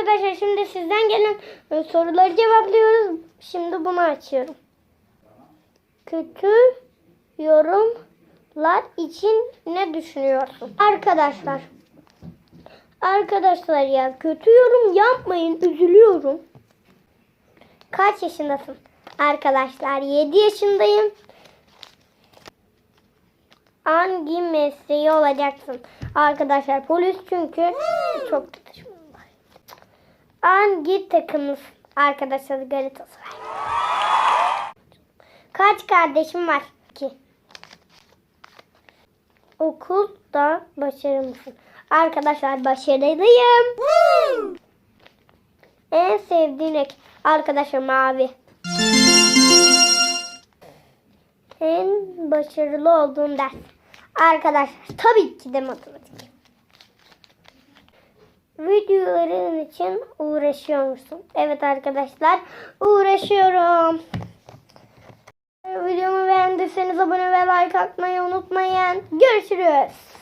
arkadaşlar şimdi sizden gelen e, soruları cevaplıyoruz. Şimdi bunu açıyorum. Kötü yorumlar için ne düşünüyorsun? Arkadaşlar. Arkadaşlar ya kötü yorum yapmayın. Üzülüyorum. Kaç yaşındasın? Arkadaşlar 7 yaşındayım. Hangi mesleği olacaksın? Arkadaşlar polis çünkü çok tutuşum var. Hangi takımız? Arkadaşlar Galatasaray. Kaç kardeşim var ki? Okulda başarılı mısın? Arkadaşlar başarılıyım. En sevdiğin renk? Arkadaşlar mavi. En başarılı olduğum ders. Arkadaşlar tabii ki de matematik. Videoların için uğraşıyor musun? Evet arkadaşlar uğraşıyorum. Videomu beğendiyseniz abone ve like atmayı unutmayın. Görüşürüz.